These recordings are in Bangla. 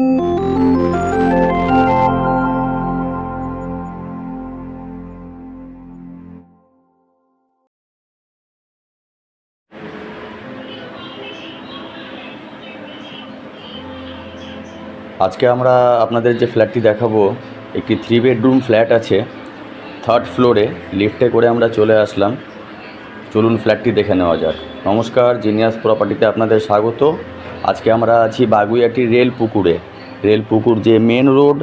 আজকে আমরা আপনাদের যে ফ্ল্যাটটি দেখাবো, একটি থ্রি বেডরুম ফ্ল্যাট আছে। থার্ড ফ্লোরে লিফটে করে আমরা চলে আসলাম। চলুন ফ্ল্যাটটি দেখে নেওয়া যাক। নমস্কার, জিনিয়াস প্রপার্টিতে আপনাদের স্বাগত। আজকে আমরা আছি বাগুইয়াটি রেল পুকুরে। রেল পুকুর যে মেন রোড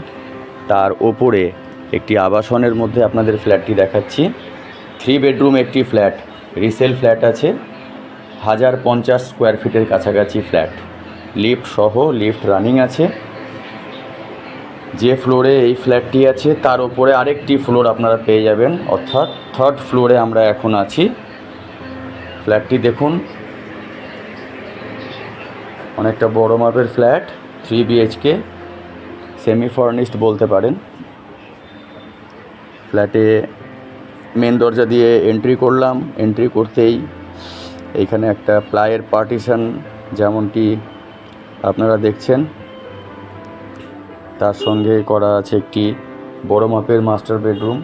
তার ওপরে একটি আবাসনের মধ্যে আপনাদের ফ্ল্যাটটি দেখাচ্ছি। থ্রি বেডরুম একটি ফ্ল্যাট রিসেল ফ্ল্যাট আছে। হাজার পঞ্চাশ স্কোয়ার ফিটের কাছাকাছি ফ্ল্যাট লিফট সহ লিফট রানিং আছে। যে ফ্লোরে এই ফ্ল্যাটটি আছে, তার উপরে আরেকটি ফ্লোর আপনারা পেয়ে যাবেন। অর্থাৎ থার্ড ফ্লোরে আমরা এখন আছি। ফ্ল্যাটটি দেখুন অনেকটা বড় মাপের flat three BHK semi furnished বলতে পারেন। ফ্ল্যাটে মেন দরজা দিয়ে এন্ট্রি করলাম এন্ট্রি করতেই এইখানে একটা প্লাইয়ের পার্টিশন যেমনটি আপনারা দেখছেন, তার সঙ্গে করা আছে একটি বড় মাপের মাস্টার বেডরুম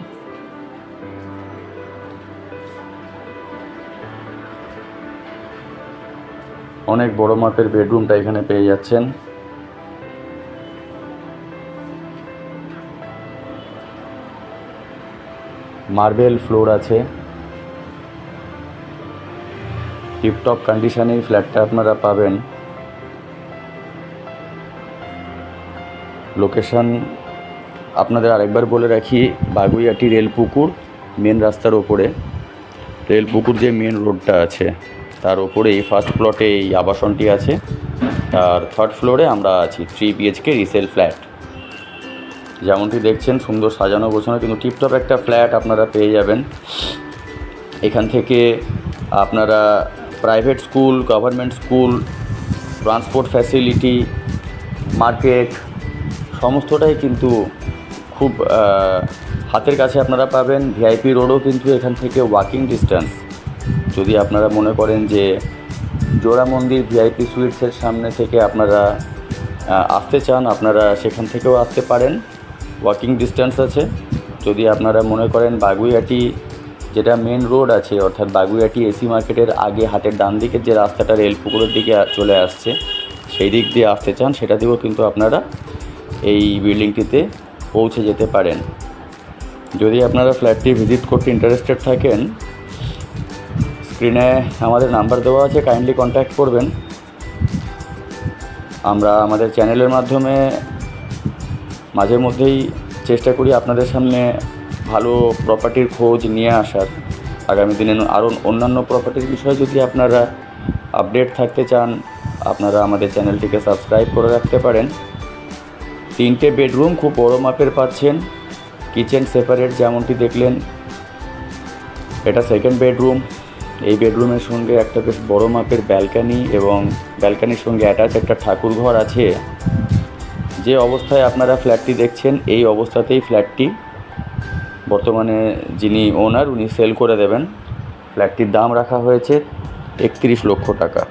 অনেক বড় মাপের বেডরুমটা এখানে পেয়ে যাচ্ছেন। মার্বেল ফ্লোর আছে। টিপটপ কন্ডিশনে এই ফ্ল্যাটটা আপনারা পাবেন। লোকেশন আপনাদের আরেকবার বলে রাখি, বাগুইয়াটি রেল পুকুর মেন রাস্তার ওপরে। রেল পুকুর যে মেন রোডটা আছে। তার ওপরে এই ফার্স্ট প্লটে এই আবাসনটি আছে। আর থার্ড ফ্লোরে আমরা আছি থ্রি বিএইচকে রিসেল ফ্ল্যাট যেমনটি দেখছেন, সুন্দর সাজানো গোছানো, কিন্তু টিপটপ একটা ফ্ল্যাট আপনারা পেয়ে যাবেন। এখান থেকে আপনারা private school government school transport facility market সমস্তটাই কিন্তু খুব হাতের কাছে আপনারা পাবেন। ভিআইপি রোডও কিন্তু এখান থেকে ওয়াকিং ডিস্টেন্স যদি আপনারা মনে করেন যে জোড়া মন্দির ভিআইপি সুইটসের সামনে থেকে আপনারা আসতে চান, আপনারা সেখান থেকেও আসতে পারেন। ওয়াকিং ডিস্টেন্স আছে। যদি আপনারা মনে করেন বাগুইয়াটি যেটা মেন রোড আছে, অর্থাৎ বাগুইয়াটি এসি মার্কেটের আগে হাটের ডান দিকের যে রাস্তাটা রেল পুকুরের দিকে চলে আসছে, সেই দিক দিয়ে আসতে চান, সেটা দিয়েও কিন্তু আপনারা এই বিল্ডিংটিতে পৌঁছে যেতে পারেন। যদি আপনারা ফ্ল্যাটটি ভিজিট করতে ইন্টারেস্টেড থাকেন স্ক্রিনে আমাদের নাম্বার দেওয়া আছে কাইন্ডলি কন্ট্যাক্ট করবেন। আমরা আমাদের চ্যানেলের মাধ্যমে মাঝে মধ্যেই চেষ্টা করি আপনাদের সামনে ভালো প্রপার্টির খোঁজ নিয়ে আসার। আগামী দিনে আরও অন্যান্য প্রপার্টির বিষয়ে যদি আপনারা আপডেট থাকতে চান, আপনারা আমাদের চ্যানেলটিকে সাবস্ক্রাইব করে রাখতে পারেন। তিনটে বেডরুম খুব বড় মাপের পাচ্ছেন। কিচেন সেপারেট যেমনটি দেখলেন, এটা সেকেন্ড বেডরুম এই বেডরুমের সঙ্গে একটা বেশ বড় মাপের ব্যালকানি এবং ব্যালকানির সঙ্গে অ্যাটাচ একটা ঠাকুর ঘর আছে। যে অবস্থায় আপনারা ফ্ল্যাটটি দেখছেন, এই অবস্থাতেই ফ্ল্যাটটি বর্তমানে যিনি ওনার, উনি সেল করে দেবেন। ফ্ল্যাটটির দাম রাখা হয়েছে একত্রিশ লক্ষ টাকা।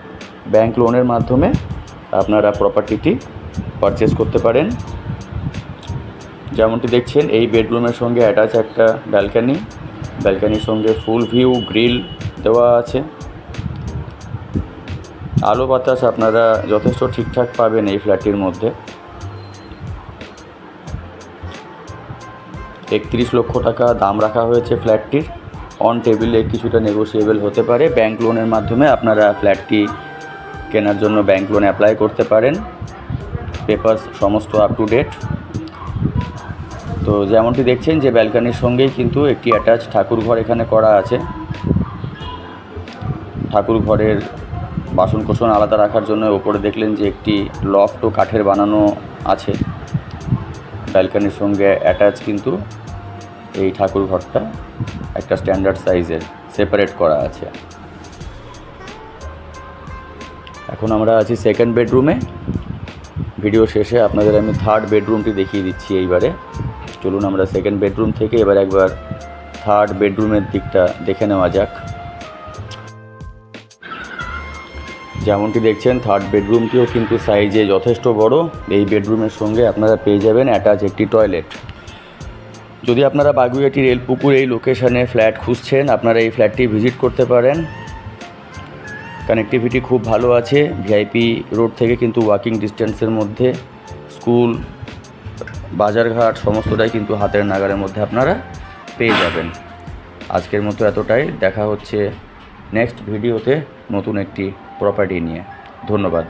ব্যাংক লোনের মাধ্যমে আপনারা প্রপার্টিটি পারচেস করতে পারেন। যেমনটি দেখছেন, এই বেডরুমের সঙ্গে অ্যাটাচ একটা ব্যালকানি। ব্যালকানির সঙ্গে ফুল ভিউ, গ্রিল দেওয়া আছে। আলো বাতাস আপনারা যথেষ্ট ঠিকঠাক পাবেন এই ফ্ল্যাটটির মধ্যে। একত্রিশ লক্ষ টাকা দাম রাখা হয়েছে ফ্ল্যাটটির। অন টেবিলে কিছুটা নেগোসিয়েবল হতে পারে। ব্যাংক লোনের মাধ্যমে আপনারা ফ্ল্যাটটি কেনার জন্য ব্যাংক লোন অ্যাপ্লাই করতে পারেন। পেপার সমস্ত আপ টু ডেট তো যেমনটি দেখছেন যে ব্যালকানির সঙ্গেই কিন্তু একটি অ্যাটাচ ঠাকুর ঘর এখানে করা আছে। ঠাকুর ঘরের বাসন কোসন আলাদা রাখার জন্য ওপরে দেখলেন যে একটি লফটও কাঠের বানানো আছে। ব্যালকানির সঙ্গে অ্যাটাচ কিন্তু এই ঠাকুর ঘরটা একটা স্ট্যান্ডার্ড সাইজের সেপারেট করা আছে। এখন আমরা আছি সেকেন্ড বেডরুমে। ভিডিও শেষে আপনাদের আমি থার্ড বেডরুমটি দেখিয়ে দিচ্ছি এইবারে। চলুন আমরা সেকেন্ড বেডরুম থেকে এবার একবার থার্ড বেডরুমের দিকটা দেখে নেওয়া যাক। যেমনটি দেখছেন থার্ড বেডরুমটিও কিন্তু সাইজে যথেষ্ট বড়। এই বেডরুমের সঙ্গে আপনারা পেয়ে যাবেন অ্যাটাচ একটি টয়লেট যদি আপনারা বাগুইয়াটি রেলপুকুর এই লোকেশানে ফ্ল্যাট খুঁজছেন, আপনারা এই ফ্ল্যাটটি ভিজিট করতে পারেন। কানেক্টিভিটি খুব ভালো আছে। ভিআইপি রোড থেকে কিন্তু ওয়াকিং ডিস্টেন্সের মধ্যে স্কুল বাজারঘাট, সমস্তটাই কিন্তু হাতের নাগারের মধ্যে আপনারা পেয়ে যাবেন। আজকের মতো এতটাই। দেখা হচ্ছে নেক্সট ভিডিওতে নতুন একটি প্রপার্টি নিয়ে। ধন্যবাদ।